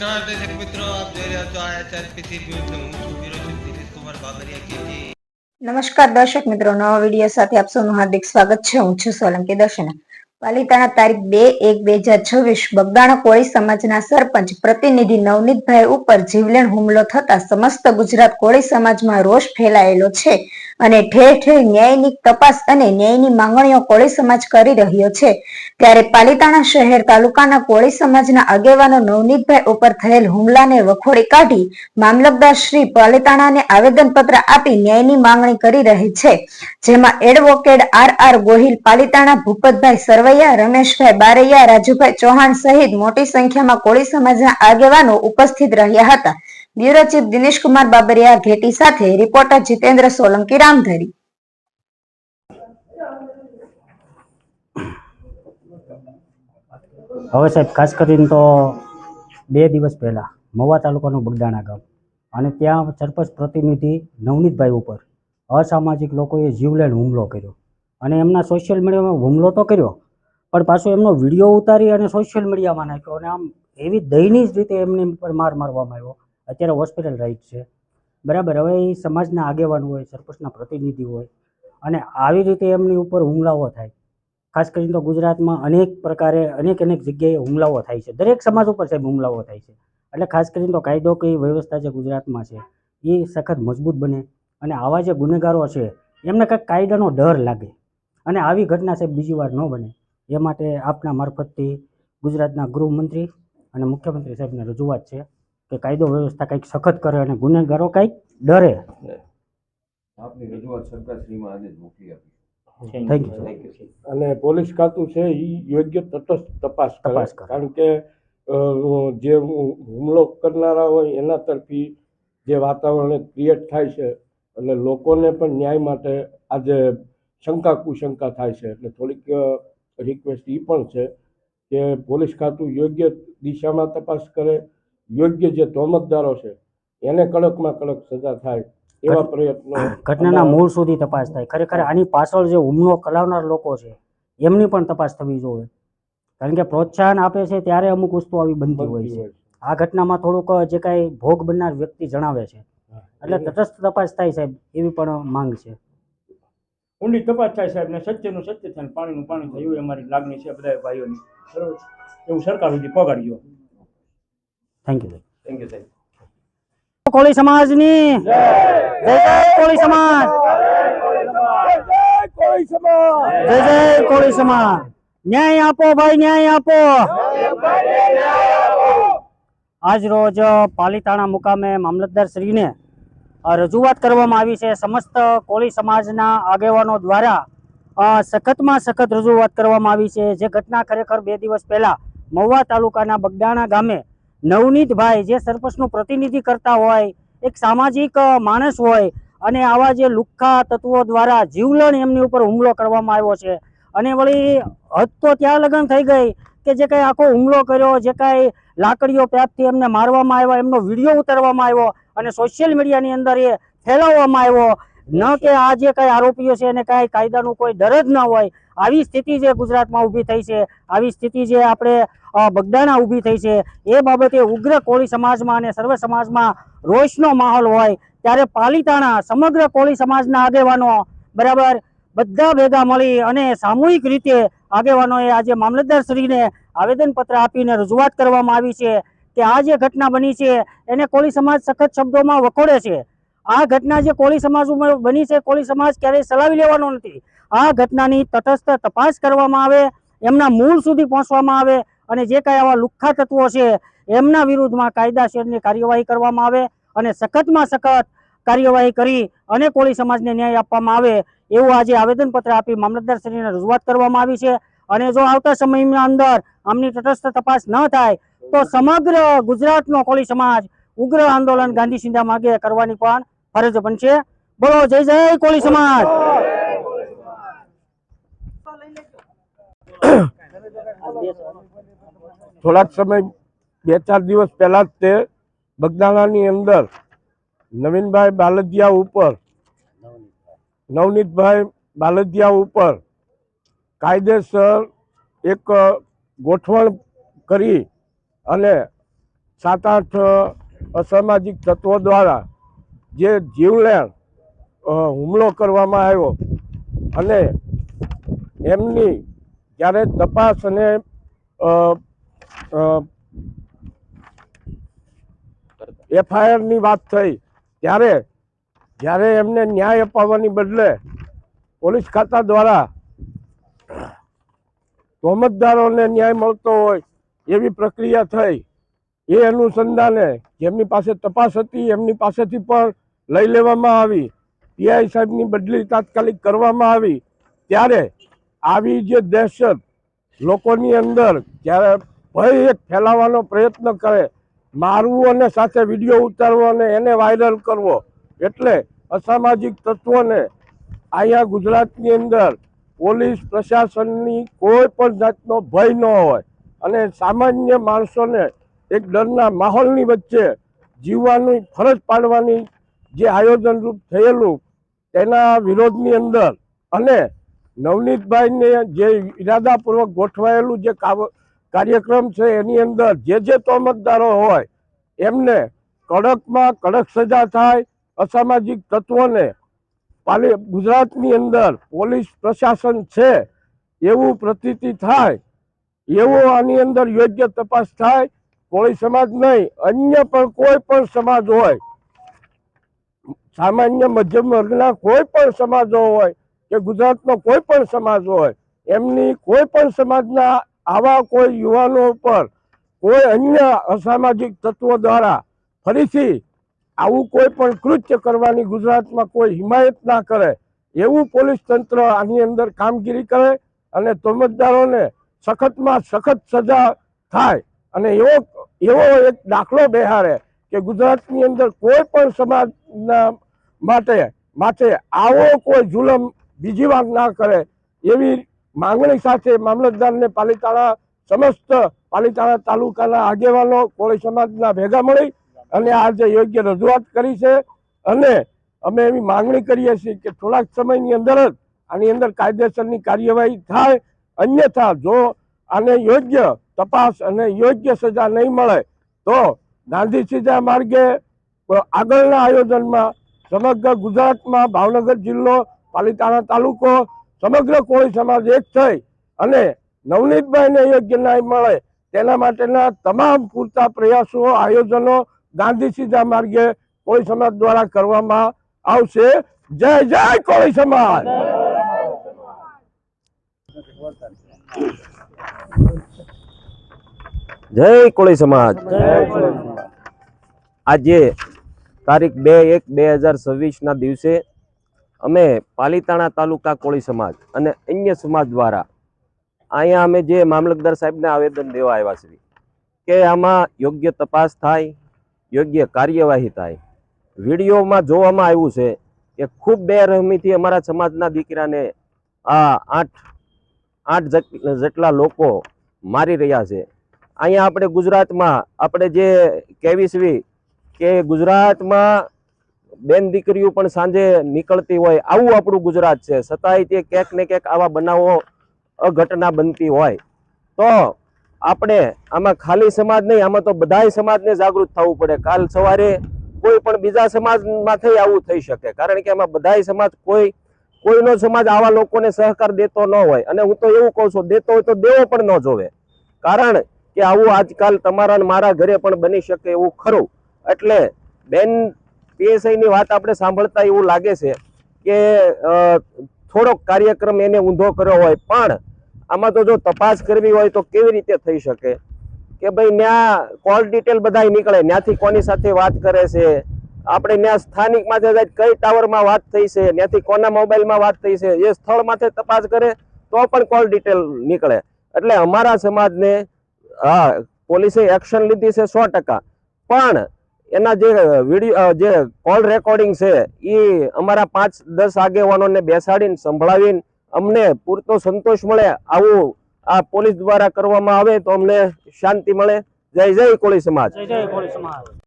નમસ્કાર, દર્શક મિત્રો, આપ જોઈ રહ્યા છો આઈએસઆરપીસી ન્યૂઝ હું છું વિરોચન દિલીપ કુમાર બાબરિયા. કેજી નમસ્કાર, દર્શક મિત્રો, નવા વીડિયો સાથે આપ સૌનું હાર્દિક સ્વાગત છે. હું છું સોલંકી દર્શના. પાલિતાણા તારીખ બે એક બે હજાર છવ્વીસ, બગદાણા કોળી સમાજના સરપંચ પ્રતિનિધિ નવનીતભાઈ ઉપર જીવલેણ હુમલો થતા સમસ્ત ગુજરાત કોળી સમાજમાં રોષ ફેલાયેલો છે. અને ઠેર ઠેર ન્યાયની તપાસ અને ન્યાયની માંગણીઓ કોળી સમાજ કરી રહ્યો છે. ત્યારે પાલિતાણા શહેર તાલુકાના કોળી સમાજના આગેવાનો નવનીતભાઈ ઉપર થયેલ હુમલાને વખોડી કાઢી મામલતદાર શ્રી પાલિતાણાને આવેદનપત્ર આપી ન્યાયની માંગણી કરી રહી છે. જેમાં advocate R R Gohil, Palitana Bhupatbhai Sarvaiya, Rameshbhai Baraiya, Rajubhai Chauhan સહિત મોટી સંખ્યામાં કોળી સમાજના આગેવાનો ઉપસ્થિત રહ્યા હતા. બ્યુરો ચીફ દિનેશકુમાર બાબરિયા ઘેટી સાથે રિપોર્ટર જીતેન્દ્ર સોલંકી રામધરી. હવે સાહેબ, ખાસ કરીને તો બે દિવસ પહેલાં મવા તાલુકાનું બગદાણા ગામ અને ત્યાં સરપંચ પ્રતિનિધિ નવનીતભાઈ ઉપર અસામાજિક લોકોએ જીવલેણ હુમલો કર્યો અને એમના સોશિયલ મીડિયામાં હુમલો તો કર્યો, પણ પાછો એમનો વીડિયો ઉતારી અને સોશિયલ મીડિયામાં નાખ્યો અને આમ એવી દયનીય જ રીતે એમની ઉપર માર મારવામાં આવ્યો. અત્યારે હોસ્પિટલ રાઈટ છે. બરાબર, હવે એ સમાજના આગેવાન હોય, સરપંચના પ્રતિનિધિ હોય અને આવી રીતે એમની ઉપર હુમલાઓ થાય. ખાસ કરીને તો ગુજરાતમાં અનેક પ્રકારે, અનેક અનેક જગ્યાએ હુમલાઓ થાય છે. દરેક સમાજ ઉપર સાહેબ હુમલાઓ થાય છે. એટલે ખાસ કરીને તો કાયદો કઈ વ્યવસ્થા જે ગુજરાતમાં છે, એ સખત મજબૂત બને અને આવા જે ગુનેગારો છે, એમને કંઈક કાયદાનો ડર લાગે અને આવી ઘટના સાહેબ બીજી વાર ન બને. એ માટે આપના મારફતથી ગુજરાતના ગૃહમંત્રી અને મુખ્યમંત્રી સાહેબને રજૂઆત છે. કે કાયદો વ્યવસ્થા કંઈક સખત કરે અને ગુનેગારો કંઈક ડરે. આપની રજૂઆત સરકારશ્રીમાં આજે જ મોકલી આપી. થેન્ક યુ થેન્ક યુ અને પોલીસ ખાતું છે એ યોગ્ય તટસ્થ તપાસ કરે. તપાસ કારણ કે જે હુમલો કરનારા હોય એના તરફી જે વાતાવરણ ક્રિએટ થાય છે એટલે લોકોને પણ ન્યાય માટે આજે શંકા કુશંકા થાય છે. એટલે થોડીક રિક્વેસ્ટ એ પણ છે કે પોલીસ ખાતું યોગ્ય દિશામાં તપાસ કરે યોગ્ય જે તોમતદારો છે એને કડકમાં કડક સજા થાય એવા પ્રયત્નો ઘટનાના મૂળ સુધી તપાસ થાય. ખરેખર આની પાછળ જે હુમલો કરાવનાર લોકો છે એમની પણ તપાસ થવી જોઈએ. કારણ કે પ્રોત્સાહન આપે છે ત્યારે અમુક વસ્તુ આવી બનતી હોય છે. આ ઘટનામાં થોડુંક જે કાંઈ ભોગ બનનાર વ્યક્તિ જણાવે છે. એટલે તટસ્થ તપાસ થાય સાહેબ એવી પણ માંગ છે. ઊંડી તપાસ થાય સાહેબ ને સત્યનું સત્ય થાય પાણીનું પાણી થયું એ અમારી લાગણી છે બધા ભાઈઓની. બરોબર? એવું સરકાર સુધી પગાડ્યો થેન્ક યુ થેન્ક યુ સાહેબ કોળી સમાજની જય જય કોળી સમાજ. જય જય કોળી સમાજ. ન્યાય આપો ભાઈ ન્યાય આપો. આજ રોજ પાલીતાણા મુકામે મામલતદાર શ્રીને રજૂઆત કરવામાં આવી છે. સમસ્ત કોળી સમાજના આગેવાનો દ્વારા સખતમાં સખત રજૂઆત કરવામાં આવી છે. જે ઘટના ખરેખર બે દિવસ પહેલા મહુવા તાલુકાના બગડાણા ગામે નવનીતભાઈ જે સરપંચનું પ્રતિનિધિ કરતા હોય, એક સામાજિક માણસ હોય અને આવા જે લુખ્ખા તત્વો દ્વારા જીવલણ એમની ઉપર હુમલો કરવામાં આવ્યો છે. અને વળી હદ તો ત્યાં લગ્ન થઈ ગઈ કે જે કાંઈ આખો હુમલો કર્યો, જે કાંઈ લાકડીઓ પ્યાપથી એમને મારવામાં આવ્યા, એમનો વીડિયો ઉતારવામાં આવ્યો અને સોશિયલ મીડિયાની અંદર એ ફેલાવવામાં આવ્યો. ન કે આ જે કાંઈ આરોપીઓ છે એને કાંઈ કાયદાનું કોઈ ડર જ ન હોય. આવી સ્થિતિ જે ગુજરાતમાં ઊભી થઈ છે, આવી સ્થિતિ જે આપણે બગદાણા ઊભી થઈ છે, એ બાબતે ઉગ્ર કોળી સમાજમાં અને સર્વ સમાજમાં રોષનો માહોલ હોય, ત્યારે પાલિતાણા સમગ્ર કોળી સમાજના આગેવાનો, બરાબર, બધા ભેગા મળી અને સામૂહિક રીતે આગેવાનોએ આજે મામલતદારશ્રીને આવેદનપત્ર આપીને રજૂઆત કરવામાં આવી છે કે આ જે ઘટના બની છે, એને કોળી સમાજ સખત શબ્દોમાં વખોડે છે. આ ઘટના જે કોળી સમાજ ઉપર બની છે, કોળી સમાજ ક્યારેય ચલાવી લેવાનો નથી. આ ઘટનાની તટસ્થ તપાસ કરવામાં આવે, એમના મૂળ સુધી પહોંચવામાં આવે અને જે કાંઈ આવા લુખ્ખા તત્વો છે, એમના વિરુદ્ધમાં કાયદાસરની કાર્યવાહી કરવામાં આવે અને સખતમાં સખત કાર્યવાહી કરી અને કોળી સમાજને ન્યાય આપવામાં આવે એવું આજે આવેદનપત્ર આપી મામલતદારશ્રીને રજૂઆત કરવામાં આવી છે. અને જો આવતા સમયના અંદર આમની તટસ્થ તપાસ ન થાય, તો સમગ્ર ગુજરાતનો કોળી સમાજ ઉગ્ર આંદોલન ગાંધી સિંધા માગે કરવાની પણ ફરજ બનશે બોલો, જય જય કોળી સમાજ. થોડાક સમય, બે ચાર દિવસ પહેલા જ તે બગદાણાની અંદર નવીનભાઈ બાલદિયા ઉપર, નવનીતભાઈ બાલદિયા ઉપર કાયદેસર એક ગોઠવણ કરી અને સાત આઠ અસામાજિક તત્વો દ્વારા જે જીવલેણ હુમલો કરવામાં આવ્યો અને એમની જ્યારે તપાસ અને એફઆઈઆરની વાત થઈ, ત્યારે જ્યારે એમને ન્યાય અપાવવાની બદલે પોલીસ ખાતા દ્વારા તોમતદારોને ન્યાય મળતો હોય એવી પ્રક્રિયા થઈ એ અનુસંધાને જેમની પાસે તપાસ હતી, એમની પાસેથી પણ લઈ લેવામાં આવી. પીઆઈ સાહેબની બદલી તાત્કાલિક કરવામાં આવી. ત્યારે આવી જે દહેશત લોકોની અંદર જ્યારે ભય એક ફેલાવવાનો પ્રયત્ન કરે, મારવું અને સાથે વીડિયો ઉતારવો અને એને વાયરલ કરવો, એટલે અસામાજિક તત્વોને અહીંયા ગુજરાતની અંદર પોલીસ પ્રશાસનની કોઈ પણ જાતનો ભય ન હોય. અને સામાન્ય માણસોને એક ડરના માહોલની વચ્ચે જીવવાની ફરજ પાડવાની જે આયોજનરૂપ થયેલું તેના વિરોધની અંદર અને નવનીતભાઈને જે ઈરાદાપૂર્વક ગોઠવાયેલું જે કાર્યક્રમ છે એની અંદર જે જે તોમતદારો હોય એમને કડકમાં કડક સજા થાય અસામાજિક તત્વોને પાલી, ગુજરાતની અંદર પોલીસ પ્રશાસન છે એવું પ્રતીતિ થાય, એવો આની અંદર યોગ્ય તપાસ થાય કોળી સમાજ નહીં, અન્ય પણ કોઈ પણ સમાજ હોય. સામાન્ય મધ્યમ વર્ગના કોઈ પણ સમાજો હોય કે ગુજરાતનો કોઈ પણ સમાજ હોય, એમની કોઈ પણ સમાજના આવા કોઈ યુવાનો ઉપર કોઈ અન્ય અસામાજિક તત્વો દ્વારા ફરીથી આવું કોઈ પણ કૃત્ય કરવાની ગુજરાતમાં કોઈ હિમાયત ના કરે, એવું પોલીસ તંત્ર આની અંદર કામગીરી કરે અને તોમતદારોને સખતમાં સખત સજા થાય અને એવો એવો એક દાખલો બેહારે કે ગુજરાતની અંદર કોઈ પણ સમાજના માટે માટે આવો કોઈ જુલમ બીજી વાર ના કરે એવી માંગણી સાથે મામલતદારને પાલિતાણા સમસ્ત પાલિતાણા તાલુકાના આગેવાનો કોળી સમાજના ભેગા મળી અને આજે યોગ્ય રજૂઆત કરી છે અને અમે એવી માંગણી કરીએ છીએ કે થોડાક સમયની અંદર જ આની અંદર કાયદેસરની કાર્યવાહી થાય. અન્યથા જો આને યોગ્ય તપાસ અને યોગ્ય સજા નહીં મળે, તો ગાંધી સીધા માર્ગે આગળના આયોજનમાં સમગ્ર ગુજરાતમાં ભાવનગર જિલ્લો, પાલિતાણા તાલુકો, સમગ્ર કોળી સમાજ એક થઈ અને નવનીતભાઈને યોગ્ય ન્યાય મળે, તેના માટેના તમામ પૂરતા પ્રયાસો, આયોજનો ગાંધી સીધા માર્ગે કોળી સમાજ દ્વારા કરવામાં આવશે. જય જય કોળી સમાજ! જય કોળી સમાજ. આજે તારીખ બે એક બે હજાર છવ્વીસના દિવસે અમે પાલીતાણા તાલુકા કોળી સમાજ અને અન્ય સમાજ દ્વારા અહીંયા અમે જે મામલતદાર સાહેબને આવેદન દેવા આવ્યા છે કે આમાં યોગ્ય તપાસ થાય યોગ્ય કાર્યવાહી થાય. વિડીયોમાં જોવામાં આવ્યું છે કે ખૂબ બેરહમીથી અમારા સમાજના દીકરાને આ આઠ આઠ જેટ- જેટલા લોકો મારી રહ્યા છે. અહીંયા આપણે ગુજરાતમાં, આપણે જે કહેવીશવી કે ગુજરાતમાં બેન દીકરીઓ પણ સાંજે નીકળતી હોય, આવું આપણું ગુજરાત છે. છતાંય તે ક્યાંક ને ક્યાંક આવા બનાવો, અઘટના બનતી હોય. તો આપણે આમાં ખાલી સમાજ નહીં, આમાં તો બધાય સમાજને જાગૃત થવું પડે. કાલ સવારે કોઈ પણ બીજા સમાજમાંથી આવું થઈ શકે. કારણ કે આમાં બધાય સમાજ કોઈ, કોઈનો સમાજ આવા લોકોને સહકાર દેતો ન હોય. અને હું તો એવું કહું છું, દેતો હોય તો દેવો પણ ન જોવે. કારણ કે આવું આજકાલ તમારા મારા ઘરે પણ બની શકે એવું ખરું. એટલે બેન પીએસઆઈની વાત આપણે સાંભળતા એવું લાગે છે કે થોડોક કાર્યક્રમ એને ઊંધો કર્યો હોય, પણ આમાં તો જો તપાસ કરવી હોય તો કેવી રીતે થઈ શકે? કે ભાઈ ન્યા કોલ ડિટેલ બધા નીકળે ત્યાંથી કોની સાથે વાત કરે છે? આપણે ત્યાં સ્થાનિક માથે કઈ ટાવરમાં વાત થઈ છે ત્યાંથી કોના મોબાઈલમાં વાત થઈ છે? એ સ્થળ માથે તપાસ કરે તો પણ કોલ ડિટેલ નીકળે. એટલે અમારા સમાજને હા, પોલીસે એક્શન લીધી છે સો ટકા. પણ એના જે વીડિયો જે કોલ રેકોર્ડિંગ છે એ અમારા પાંચ, દસ આગેવાનોને બેસાડીને સંભળાવીને અમને પૂરતો સંતોષ મળે આવું આ પોલીસ દ્વારા કરવામાં આવે તો અમને શાંતિ મળે. જય જય કોળી સમાજ. જય જય કોળી સમાજ.